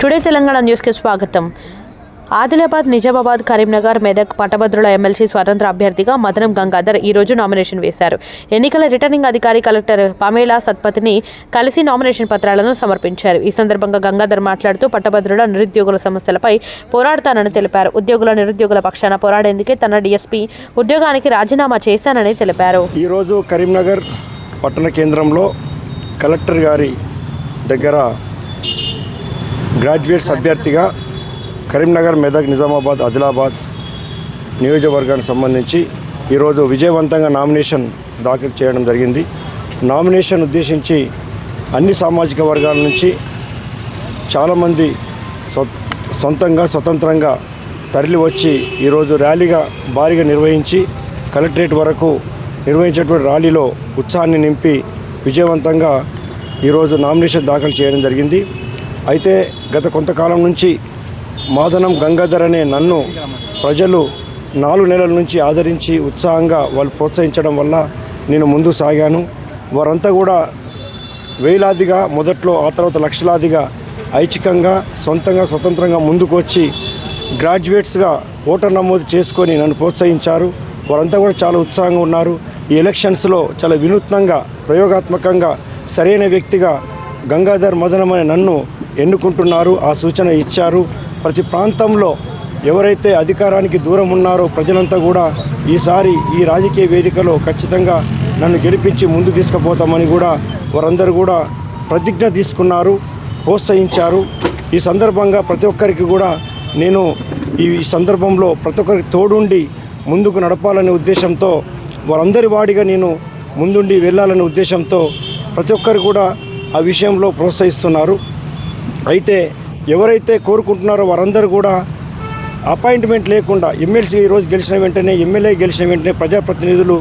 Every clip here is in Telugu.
టుడే తెలంగాణ న్యూస్కి స్వాగతం. ఆదిలాబాద్ నిజామాబాద్ కరీంనగర్ మెదక్ పట్టభద్రుల ఎమ్మెల్సీ స్వతంత్ర అభ్యర్థిగా మదనం గంగాధర్ ఈ రోజు నామినేషన్ వేశారు. ఎన్నికల రిటర్నింగ్ అధికారి కలెక్టర్ పమేలా సత్పతిని కలిసి నామినేషన్ పత్రాలను సమర్పించారు. ఈ సందర్భంగా గంగాధర్ మాట్లాడుతూ పట్టభద్రుల నిరుద్యోగుల సమస్యలపై పోరాడతానని తెలిపారు. ఉద్యోగుల నిరుద్యోగుల పక్షాన పోరాడేందుకే తన డీఎస్పీ ఉద్యోగానికి రాజీనామా చేశానని తెలిపారు. ఈరోజు కరీంనగర్ పట్టణ కేంద్రంలో కలెక్టర్ గారి దగ్గర గ్రాడ్యుయేట్స్ అభ్యర్థిగా కరీంనగర్ మెదక్ నిజామాబాద్ ఆదిలాబాద్ నియోజకవర్గానికి సంబంధించి ఈరోజు విజయవంతంగా నామినేషన్ దాఖలు చేయడం జరిగింది. నామినేషన్ ఉద్దేశించి అన్ని సామాజిక వర్గాల నుంచి చాలామంది సొంతంగా స్వతంత్రంగా తరలి వచ్చి ఈరోజు ర్యాలీగా భారీగా నిర్వహించి కలెక్టరేట్ వరకు నిర్వహించేటువంటి ర్యాలీలో ఉత్సాహాన్ని నింపి విజయవంతంగా ఈరోజు నామినేషన్ దాఖలు చేయడం జరిగింది. అయితే గత కొంతకాలం నుంచి మాదనం గంగాధర్ అనే నన్ను ప్రజలు నాలుగు నెలల నుంచి ఆదరించి ఉత్సాహంగా వాళ్ళు ప్రోత్సహించడం వల్ల నేను ముందు సాగాను. వారంతా కూడా వేలాదిగా మొదట్లో ఆ తర్వాత లక్షలాదిగా ఐచ్ఛికంగా సొంతంగా స్వతంత్రంగా ముందుకు వచ్చి గ్రాడ్యుయేట్స్గా ఓటర్ నమోదు చేసుకొని నన్ను ప్రోత్సహించారు. వారంతా కూడా చాలా ఉత్సాహంగా ఉన్నారు. ఈ ఎలక్షన్స్లో చాలా వినూత్నంగా ప్రయోగాత్మకంగా సరైన వ్యక్తిగా గంగాధర్ మదనం అనే నన్ను ఎన్నుకుంటున్నారు ఆ సూచన ఇచ్చారు. ప్రతి ప్రాంతంలో ఎవరైతే అధికారానికి దూరం ఉన్నారో ప్రజలంతా కూడా ఈసారి ఈ రాజకీయ వేదికలో ఖచ్చితంగా నన్ను గెలిపించి ముందు తీసుకుపోతామని కూడా వారందరూ కూడా ప్రతిజ్ఞ తీసుకున్నారు ప్రోత్సహించారు. ఈ సందర్భంగా ప్రతి ఒక్కరికి కూడా నేను ఈ సందర్భంలో ప్రతి ఒక్కరికి తోడుండి ముందుకు నడపాలనే ఉద్దేశంతో వారందరి వాడిగా నేను ముందుండి వెళ్ళాలనే ఉద్దేశంతో ప్రతి ఒక్కరు కూడా ఆ విషయంలో ప్రోత్సహిస్తున్నారు. అయితే ఎవరైతే కోరుకుంటున్నారో వారందరూ కూడా అపాయింట్మెంట్ లేకుండా ఎమ్మెల్సీ ఈరోజు గెలిచిన వెంటనే ఎమ్మెల్యే గెలిచిన వెంటనే ప్రజాప్రతినిధులు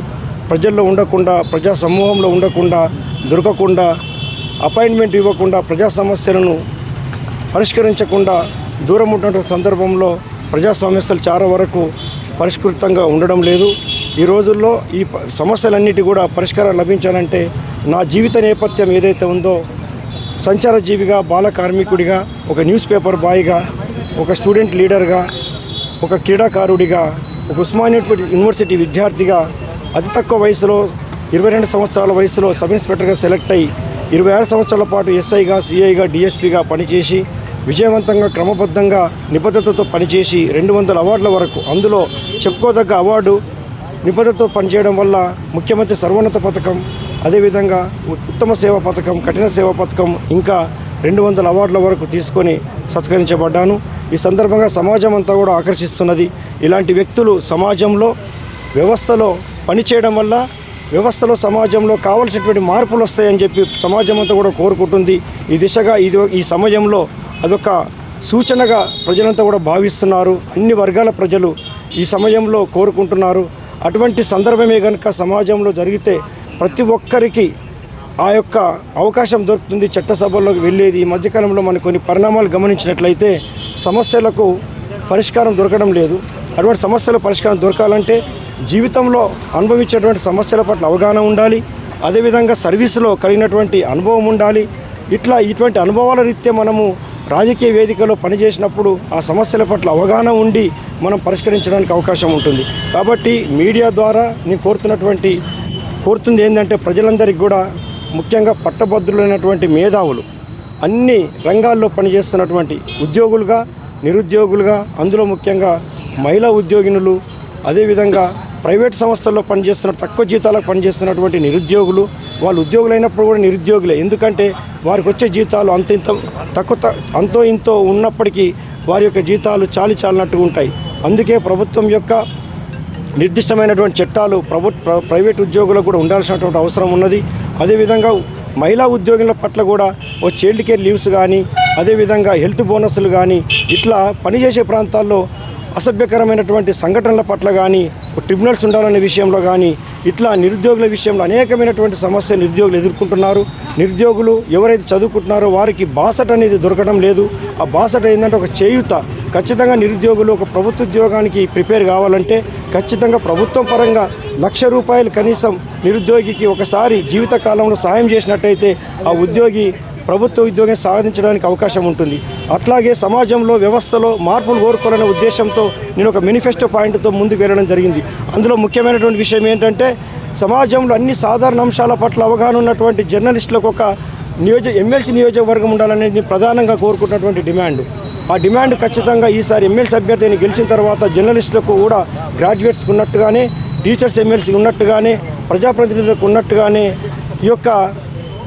ప్రజల్లో ఉండకుండా ప్రజా సమూహంలో ఉండకుండా దొరకకుండా అపాయింట్మెంట్ ఇవ్వకుండా ప్రజా సమస్యలను పరిష్కరించకుండా దూరం ఉన్నటువంటి సందర్భంలో ప్రజా సమస్యలు చాలా వరకు పరిష్కృతంగా ఉండడం లేదు. ఈ రోజుల్లో ఈ సమస్యలన్నిటి కూడా పరిష్కారం లభించాలంటే నా జీవిత నేపథ్యం ఏదైతే ఉందో సంచార జీవిగా బాల కార్మికుడిగా ఒక న్యూస్ పేపర్ బాయ్గా ఒక స్టూడెంట్ లీడర్గా ఒక క్రీడాకారుడిగా ఒక ఉస్మానియా యూనివర్సిటీ విద్యార్థిగా అతి తక్కువ వయసులో ఇరవై రెండు సంవత్సరాల వయసులో సబ్ ఇన్స్పెక్టర్గా సెలెక్ట్ అయ్యి ఇరవై ఆరు సంవత్సరాల పాటు ఎస్ఐగా సిఐగా డిఎస్పీగా పనిచేసి విజయవంతంగా క్రమబద్ధంగా నిబద్ధతతో పనిచేసి రెండు వందల అవార్డుల వరకు అందులో చెప్పుకోదగ్గ అవార్డు నిబద్ధతతో పనిచేయడం వల్ల ముఖ్యమంత్రి సర్వోన్నత పథకం అదేవిధంగా ఉత్తమ సేవా పథకం కఠిన సేవా పథకం ఇంకా రెండు వందల అవార్డుల వరకు తీసుకొని సత్కరించబడ్డాను. ఈ సందర్భంగా సమాజం అంతా కూడా ఆకర్షిస్తున్నది. ఇలాంటి వ్యక్తులు సమాజంలో వ్యవస్థలో పనిచేయడం వల్ల వ్యవస్థలో సమాజంలో కావలసినటువంటి మార్పులు వస్తాయని చెప్పి సమాజం అంతా కూడా కోరుకుంటుంది. ఈ దిశగా ఇది ఈ సమయంలో అదొక సూచనగా ప్రజలంతా కూడా భావిస్తున్నారు. అన్ని వర్గాల ప్రజలు ఈ సమయంలో కోరుకుంటున్నారు. అటువంటి సందర్భమే కనుక సమాజంలో జరిగితే ప్రతి ఒక్కరికి ఆ యొక్క అవకాశం దొరుకుతుంది. చట్టసభల్లోకి వెళ్ళేది. ఈ మధ్యకాలంలో మనం కొన్ని పరిణామాలు గమనించినట్లయితే సమస్యలకు పరిష్కారం దొరకడం లేదు. అటువంటి సమస్యల పరిష్కారం దొరకాలంటే జీవితంలో అనుభవించేటువంటి సమస్యల పట్ల అవగాహన ఉండాలి. అదేవిధంగా సర్వీసులో కలిగినటువంటి అనుభవం ఉండాలి. ఇట్లా ఇటువంటి అనుభవాల రీత్యా మనము రాజకీయ వేదికలో పనిచేసినప్పుడు ఆ సమస్యల పట్ల అవగాహన ఉండి మనం పరిష్కరించడానికి అవకాశం ఉంటుంది. కాబట్టి మీడియా ద్వారా నేను కోరుతున్నటువంటి కోరుతుంది ఏంటంటే ప్రజలందరికీ కూడా ముఖ్యంగా పట్టభద్రులైనటువంటి మేధావులు అన్ని రంగాల్లో పనిచేస్తున్నటువంటి ఉద్యోగులుగా నిరుద్యోగులుగా అందులో ముఖ్యంగా మహిళా ఉద్యోగినులు అదేవిధంగా ప్రైవేట్ సంస్థల్లో పనిచేస్తున్న తక్కువ జీతాలకు పనిచేస్తున్నటువంటి నిరుద్యోగులు వాళ్ళు ఉద్యోగులైనప్పుడు కూడా నిరుద్యోగులే. ఎందుకంటే వారికి వచ్చే జీతాలు అంత ఇంత తక్కువ త- అంతో ఇంతో ఉన్నప్పటికీ వారి యొక్క జీతాలు చాలి చాలినట్టుగా ఉంటాయి. అందుకే ప్రభుత్వం యొక్క నిర్దిష్టమైనటువంటి చట్టాలు ప్రభు ప్ర- ప్రైవేట్ ఉద్యోగులకు కూడా ఉండాల్సినటువంటి అవసరం ఉన్నది. అదేవిధంగా మహిళా ఉద్యోగుల పట్ల కూడా ఓ చైల్డ్ కేర్ లీవ్స్ కానీ అదేవిధంగా హెల్త్ బోనస్లు కానీ ఇట్లా పనిచేసే ప్రాంతాల్లో అసభ్యకరమైనటువంటి సంఘటనల పట్ల కానీ ట్రిబ్యునల్స్ ఉండాలనే విషయంలో కానీ ఇట్లా నిరుద్యోగుల విషయంలో అనేకమైనటువంటి సమస్యలు నిరుద్యోగులు ఎదుర్కొంటున్నారు. నిరుద్యోగులు ఎవరైతే చదువుకుంటున్నారో వారికి బాసట అనేది దొరకడం లేదు. ఆ బాసట ఏంటంటే ఒక చేయుత. ఖచ్చితంగా నిరుద్యోగులు ఒక ప్రభుత్వ ఉద్యోగానికి ప్రిపేర్ కావాలంటే ఖచ్చితంగా ప్రభుత్వం పరంగా లక్ష రూపాయలు కనీసం నిరుద్యోగికి ఒకసారి జీవితకాలంలో సాయం చేసినట్టయితే ఆ ఉద్యోగి ప్రభుత్వ ఉద్యోగం సాధించడానికి అవకాశం ఉంటుంది. అట్లాగే సమాజంలో వ్యవస్థలో మార్పులు కోరుకోవాలనే ఉద్దేశంతో నేను ఒక మేనిఫెస్టో పాయింట్తో ముందుకు వెళ్ళడం జరిగింది. అందులో ముఖ్యమైనటువంటి విషయం ఏంటంటే సమాజంలో అన్ని సాధారణ అంశాల పట్ల అవగాహన ఉన్నటువంటి జర్నలిస్టులకు ఒక నియోజక ఎమ్మెల్సీ నియోజకవర్గం ఉండాలనేది ప్రధానంగా కోరుకున్నటువంటి డిమాండ్. ఆ డిమాండ్ ఖచ్చితంగా ఈసారి ఎమ్మెల్సీ అభ్యర్థిని గెలిచిన తర్వాత జర్నలిస్టులకు కూడా గ్రాడ్యుయేట్స్కి ఉన్నట్టుగానే టీచర్స్ ఎమ్మెల్సీ ఉన్నట్టుగానే ప్రజాప్రతినిధులకు ఉన్నట్టుగానే ఈ యొక్క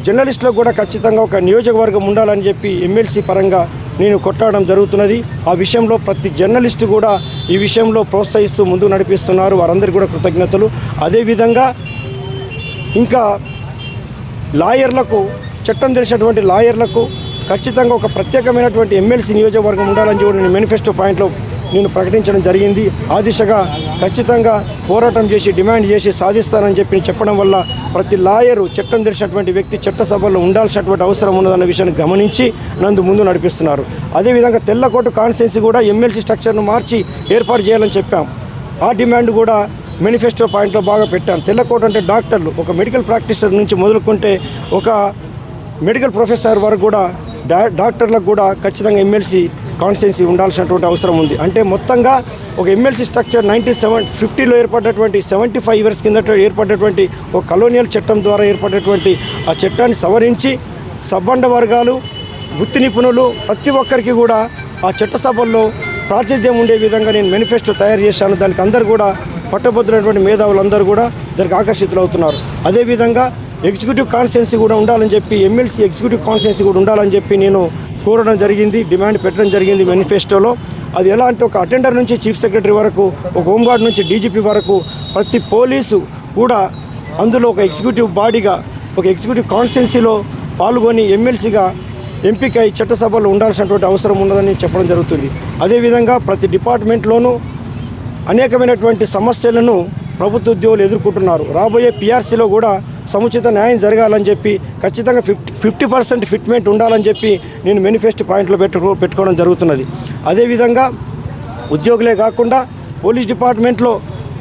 జర్నలిస్టులకు కూడా ఖచ్చితంగా ఒక నియోజకవర్గం ఉండాలని చెప్పి ఎమ్మెల్సీ పరంగా నేను కొట్టడం జరుగుతున్నది. ఆ విషయంలో ప్రతి జర్నలిస్టు కూడా ఈ విషయంలో ప్రోత్సహిస్తూ ముందుకు నడిపిస్తున్నారు. వారందరికీ కూడా కృతజ్ఞతలు. అదేవిధంగా ఇంకా లాయర్లకు చట్టం తెలిసినటువంటి లాయర్లకు ఖచ్చితంగా ఒక ప్రత్యేకమైనటువంటి ఎమ్మెల్సీ నియోజకవర్గం ఉండాలని చెప్పి నేను మేనిఫెస్టో పాయింట్లో నేను ప్రకటించడం జరిగింది. ఆ దిశగా ఖచ్చితంగా పోరాటం చేసి డిమాండ్ చేసి సాధిస్తానని చెప్పి చెప్పడం వల్ల ప్రతి లాయరు చట్టం తెలిసినటువంటి వ్యక్తి చట్టసభలో ఉండాల్సినటువంటి అవసరం ఉన్నదన్న విషయాన్ని గమనించి నందు ముందు నడిపిస్తున్నారు. అదేవిధంగా తెల్లకోట కాన్స్టిట్యున్సీ కూడా ఎమ్మెల్సీ స్ట్రక్చర్ను మార్చి ఏర్పాటు చేయాలని చెప్పాం. ఆ డిమాండ్ కూడా మేనిఫెస్టో పాయింట్లో బాగా పెట్టాను తెల్లకోట అంటే డాక్టర్లు ఒక మెడికల్ ప్రాక్టీసర్ నుంచి మొదలుకుంటే ఒక మెడికల్ ప్రొఫెసర్ వరకు కూడా డా డాక్టర్లకు కూడా ఖచ్చితంగా ఎమ్మెల్సీ కాన్స్టిట్యున్సీ ఉండాల్సినటువంటి అవసరం ఉంది. అంటే మొత్తంగా ఒక ఎమ్మెల్సీ స్ట్రక్చర్ నైన్టీ సెవెన్ ఫిఫ్టీలో ఏర్పడినటువంటి సెవెంటీ ఫైవ్ ఇయర్స్ కిందట ఏర్పడినటువంటి ఒక కలోనియల్ చట్టం ద్వారా ఏర్పడినటువంటి ఆ చట్టాన్ని సవరించి సబ్బండ వర్గాలు వృత్తి నిపుణులు ప్రతి ఒక్కరికి కూడా ఆ చట్టసభల్లో ప్రాతినిధ్యం ఉండే విధంగా నేను మేనిఫెస్టో తయారు చేశాను. దానికి అందరు కూడా పట్టబొద్దునటువంటి మేధావులందరూ కూడా దానికి ఆకర్షితులు అవుతున్నారు అదేవిధంగా ఎగ్జిక్యూటివ్ కాన్స్టిట్యున్సీ కూడా ఉండాలని చెప్పి ఎమ్మెల్సీ ఎగ్జిక్యూటివ్ కాన్స్టిట్యున్సీ కూడా ఉండాలని చెప్పి నేను కోరడం జరిగింది డిమాండ్ పెట్టడం జరిగింది మేనిఫెస్టోలో. అది ఎలా అంటే ఒక అటెండర్ నుంచి చీఫ్ సెక్రటరీ వరకు ఒక హోంగార్డ్ నుంచి డీజీపీ వరకు ప్రతి పోలీసు కూడా అందులో ఒక ఎగ్జిక్యూటివ్ బాడీగా ఒక ఎగ్జిక్యూటివ్ కాన్స్టిట్యున్సీలో పాల్గొని ఎమ్మెల్సీగా ఎంపిక చట్టసభలో ఉండాల్సినటువంటి అవసరం ఉన్నదని చెప్పడం జరుగుతుంది. అదేవిధంగా ప్రతి డిపార్ట్మెంట్లోనూ అనేకమైనటువంటి సమస్యలను ప్రభుత్వ ఉద్యోగులు ఎదుర్కొంటున్నారు. రాబోయే పిఆర్సీలో కూడా సముచిత న్యాయం జరగాలని చెప్పి ఖచ్చితంగా ఫిఫ్టీ ఫిఫ్టీ పర్సెంట్ ఫిట్మెంట్ ఉండాలని చెప్పి నేను మేనిఫెస్టో పాయింట్లో పెట్టుకో పెట్టుకోవడం జరుగుతున్నది. అదేవిధంగా ఉద్యోగులే కాకుండా పోలీస్ డిపార్ట్మెంట్లో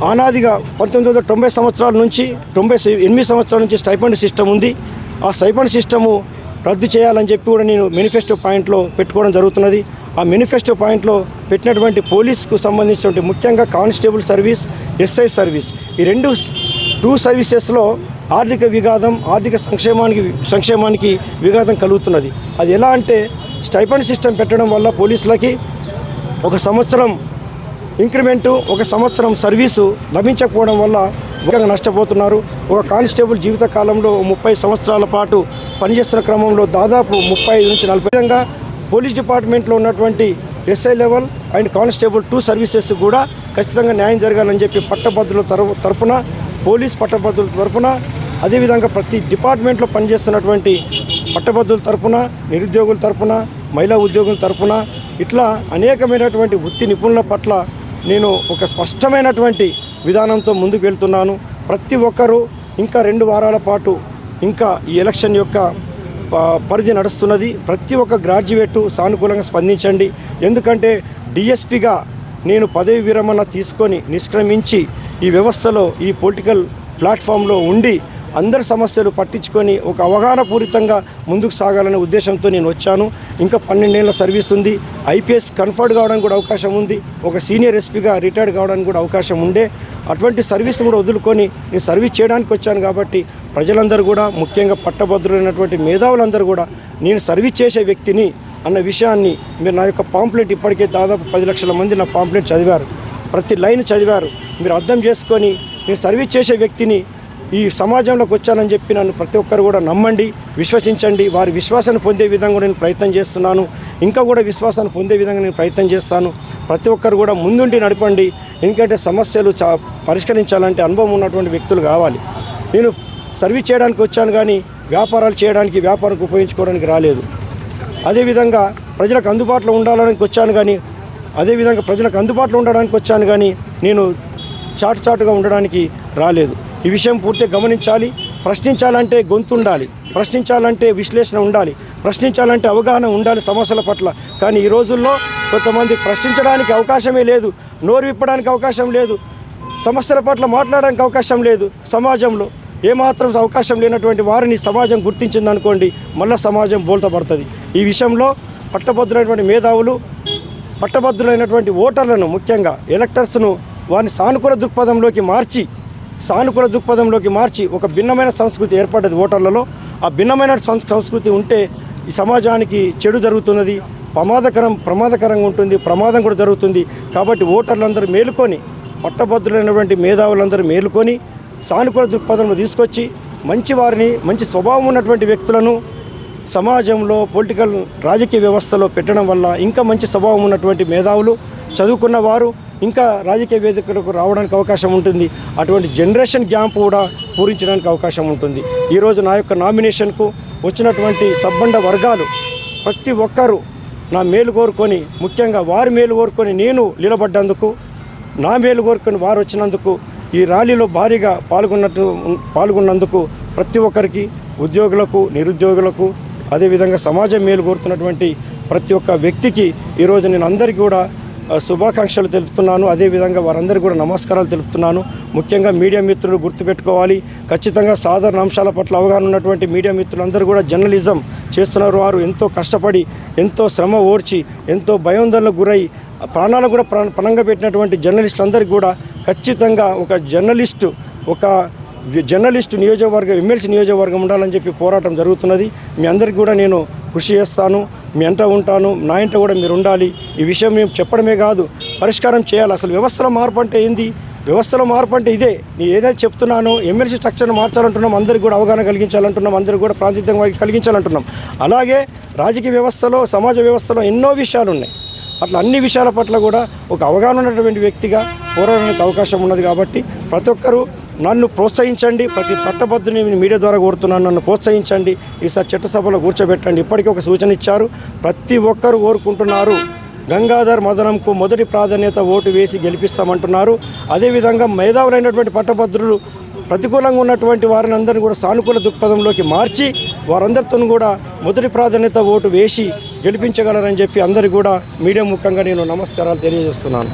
ఆనాదిగా పంతొమ్మిది వందల తొంభై సంవత్సరాల నుంచి తొంభై ఎనిమిది సంవత్సరాల నుంచి స్టైపండ్ సిస్టమ్ ఉంది. ఆ స్టైపండ్ సిస్టము రద్దు చేయాలని చెప్పి కూడా నేను మేనిఫెస్టో పాయింట్లో పెట్టుకోవడం జరుగుతున్నది. ఆ మేనిఫెస్టో పాయింట్లో పెట్టినటువంటి పోలీస్కు సంబంధించినటువంటి ముఖ్యంగా కానిస్టేబుల్ సర్వీస్ ఎస్ఐ సర్వీస్. ఈ రెండు టూ సర్వీసెస్లో ఆర్థిక విఘాతం ఆర్థిక సంక్షేమానికి సంక్షేమానికి విఘాతం కలుగుతున్నది. అది ఎలా అంటే స్టైపండ్ సిస్టమ్ పెట్టడం వల్ల పోలీసులకి ఒక సంవత్సరం ఇంక్రిమెంటు ఒక సంవత్సరం సర్వీసు లభించకపోవడం వల్ల ముఖ్యంగా నష్టపోతున్నారు. ఒక కానిస్టేబుల్ జీవిత కాలంలో ముప్పై సంవత్సరాల పాటు పనిచేస్తున్న క్రమంలో దాదాపు ముప్పై నుంచి నలభై విధంగా పోలీస్ డిపార్ట్మెంట్లో ఉన్నటువంటి SI level and constable two services కూడా ఖచ్చితంగా న్యాయం జరగాలని చెప్పి పట్టభద్రుల తరపు తరపున పోలీస్ పట్టభద్రుల తరపున అదేవిధంగా ప్రతి డిపార్ట్మెంట్లో పనిచేస్తున్నటువంటి పట్టభద్రుల తరపున నిరుద్యోగుల తరపున మహిళా ఉద్యోగుల తరపున ఇట్లా అనేకమైనటువంటి వృత్తి నిపుణుల పట్ల నేను ఒక స్పష్టమైనటువంటి విధానంతో ముందుకు వెళ్తున్నాను. ప్రతి ఒక్కరూ ఇంకా రెండు వారాల పాటు ఇంకా ఈ ఎలక్షన్ యొక్క పరిధి నడుస్తున్నది. ప్రతి ఒక్క గ్రాడ్యుయేటు సానుకూలంగా స్పందించండి. ఎందుకంటే డిఎస్పిగా నేను పదవి విరమణ తీసుకొని నిష్క్రమించి ఈ వ్యవస్థలో ఈ పొలిటికల్ ప్లాట్ఫామ్లో ఉండి అందరి సమస్యలు పట్టించుకొని ఒక అవగాహనపూరితంగా ముందుకు సాగాలనే ఉద్దేశంతో నేను వచ్చాను. ఇంకా పన్నెండేళ్ళ సర్వీస్ ఉంది. ఐపీఎస్ కన్ఫర్డ్ కావడానికి కూడా అవకాశం ఉంది. ఒక సీనియర్ ఎస్పీగా రిటైర్డ్ కావడానికి కూడా అవకాశం ఉండే. అటువంటి సర్వీస్ కూడా వదులుకొని నేను సర్వీస్ చేయడానికి వచ్చాను కాబట్టి ప్రజలందరూ కూడా ముఖ్యంగా పట్టభద్రులైనటువంటి మేధావులందరూ కూడా నేను సర్వీస్ చేసే వ్యక్తిని అన్న విషయాన్ని మీరు నా యొక్క పాంప్లెట్ ఇప్పటికే దాదాపు పది లక్షల మంది నా పాంప్లెట్ చదివారు. ప్రతి లైన్ చదివారు. మీరు అర్థం చేసుకొని నేను సర్వీస్ చేసే వ్యక్తిని ఈ సమాజంలోకి వచ్చానని చెప్పి నన్ను ప్రతి ఒక్కరు కూడా నమ్మండి విశ్వసించండి. వారి విశ్వాసాన్ని పొందే విధంగా నేను ప్రయత్నం చేస్తున్నాను. ఇంకా కూడా విశ్వాసాన్ని పొందే విధంగా నేను ప్రయత్నం చేస్తాను. ప్రతి ఒక్కరు కూడా ముందుండి నడపండి. ఎందుకంటే సమస్యలు చా పరిష్కరించాలంటే అనుభవం ఉన్నటువంటి వ్యక్తులు కావాలి. నేను సర్వీస్ చేయడానికి వచ్చాను కానీ వ్యాపారాలు చేయడానికి వ్యాపారానికి ఉపయోగించుకోవడానికి రాలేదు. అదేవిధంగా ప్రజలకు అందుబాటులో ఉండాలని వచ్చాను కానీ అదేవిధంగా ప్రజలకు అందుబాటులో ఉండడానికి వచ్చాను కానీ నేను చాటు చాటుగా ఉండడానికి రాలేదు. ఈ విషయం పూర్తిగా గమనించాలి ప్రశ్నించాలంటే గొంతు ఉండాలి ప్రశ్నించాలంటే విశ్లేషణ ఉండాలి ప్రశ్నించాలంటే అవగాహన ఉండాలి సమస్యల పట్ల. కానీ ఈ రోజుల్లో కొంతమంది ప్రశ్నించడానికి అవకాశమే లేదు నోరు విప్పడానికి అవకాశం లేదు సమస్యల పట్ల మాట్లాడడానికి అవకాశం లేదు సమాజంలో. ఏమాత్రం అవకాశం లేనటువంటి వారిని సమాజం గుర్తించిందనుకోండి మళ్ళీ సమాజం బోల్తపడుతుంది. ఈ విషయంలో పట్టభద్రులైనటువంటి మేధావులు పట్టభద్రులైనటువంటి ఓటర్లను ముఖ్యంగా ఎలక్టర్స్ను వారిని సానుకూల దృక్పథంలోకి మార్చి సానుకూల దృక్పథంలోకి మార్చి ఒక భిన్నమైన సంస్కృతి ఏర్పడ్డది ఓటర్లలో. ఆ భిన్నమైన సంస్కృతి ఉంటే ఈ సమాజానికి చెడు జరుగుతున్నది ప్రమాదకరం ప్రమాదకరంగా ఉంటుంది ప్రమాదం కూడా జరుగుతుంది. కాబట్టి ఓటర్లందరూ మేలుకొని పట్టభద్రులైనటువంటి మేధావులందరూ మేలుకొని సానుకూల దృక్పథంలో తీసుకొచ్చి మంచి వారిని మంచి స్వభావం ఉన్నటువంటి వ్యక్తులను సమాజంలో పొలిటికల్ రాజకీయ వ్యవస్థలో పెట్టడం వల్ల ఇంకా మంచి స్వభావం ఉన్నటువంటి మేధావులు చదువుకున్న వారు ఇంకా రాజకీయ వేదికలకు రావడానికి అవకాశం ఉంటుంది. అటువంటి జనరేషన్ గ్యాప్ కూడా పూరించడానికి అవకాశం ఉంటుంది. ఈరోజు నా యొక్క నామినేషన్కు వచ్చినటువంటి సబ్బండ వర్గాలు ప్రతి ఒక్కరూ నా మేలు కోరుకొని ముఖ్యంగా వారి మేలు కోరుకొని నేను నిలబడ్డందుకు నా మేలు కోరుకొని వారు వచ్చినందుకు ఈ ర్యాలీలో భారీగా పాల్గొన్నట్టు పాల్గొన్నందుకు ప్రతి ఒక్కరికి ఉద్యోగులకు నిరుద్యోగులకు అదేవిధంగా సమాజం మేలు కోరుతున్నటువంటి ప్రతి ఒక్క వ్యక్తికి ఈరోజు నేను అందరికీ కూడా శుభాకాంక్షలు తెలుపుతున్నాను. అదేవిధంగా వారందరికీ కూడా నమస్కారాలు తెలుపుతున్నాను. ముఖ్యంగా మీడియా మిత్రులు గుర్తుపెట్టుకోవాలి. ఖచ్చితంగా సాధారణ అంశాల పట్ల అవగాహన ఉన్నటువంటి మీడియా మిత్రులందరూ కూడా జర్నలిజం చేస్తున్నారు. వారు ఎంతో కష్టపడి ఎంతో శ్రమ ఓర్చి ఎంతో భయోందనలకు గురై ప్రాణాలు కూడా ప్ర- పణంగా పెట్టినటువంటి జర్నలిస్టులందరికీ కూడా ఖచ్చితంగా ఒక జర్నలిస్టు ఒక జర్నలిస్ట్ నియోజకవర్గం ఎమ్మెల్సీ నియోజకవర్గం ఉండాలని చెప్పి పోరాటం జరుగుతున్నది. మీ అందరికీ కూడా నేను కృషి చేస్తాను. మీ అంట ఉంటాను. నా ఇంట కూడా మీరు ఉండాలి. ఈ విషయం మేము చెప్పడమే కాదు. పరిష్కారం చేయాలి. అసలు వ్యవస్థలో మార్పు అంటే ఏంది? వ్యవస్థలో మార్పు అంటే ఇదే. నేను ఏదైతే చెప్తున్నానో ఎమ్మెల్సీ స్ట్రక్చర్ను మార్చాలంటున్నాం అందరికీ కూడా అవగాహన కలిగించాలంటున్నాం అందరికీ కూడా ప్రాతినిధ్యం కలిగించాలంటున్నాం. అలాగే రాజకీయ వ్యవస్థలో సమాజ వ్యవస్థలో ఎన్నో విషయాలు ఉన్నాయి. అట్లా అన్ని విషయాల పట్ల కూడా ఒక అవగాహన ఉన్నటువంటి వ్యక్తిగా పోరాడడానికి అవకాశం ఉన్నది కాబట్టి ప్రతి ఒక్కరూ నన్ను ప్రోత్సహించండి ప్రతి పట్టభద్రుని నేను మీడియా ద్వారా కోరుతున్నాను నన్ను ప్రోత్సహించండి ఈసారి చట్టసభలో కూర్చోబెట్టండి. ఇప్పటికీ ఒక సూచన ఇచ్చారు. ప్రతి ఒక్కరూ కోరుకుంటున్నారు గంగాధర్ మదనంకు మొదటి ప్రాధాన్యత ఓటు వేసి గెలిపిస్తామంటున్నారు. అదేవిధంగా మేధావులైనటువంటి పట్టభద్రులు ప్రతికూలంగా ఉన్నటువంటి వారిని అందరిని కూడా సానుకూల దృక్పథంలోకి మార్చి వారందరితో కూడా మొదటి ప్రాధాన్యత ఓటు వేసి గెలిపించగలరని చెప్పి అందరికీ కూడా మీడియా ముఖంగా నేను నమస్కారాలు తెలియజేస్తున్నాను.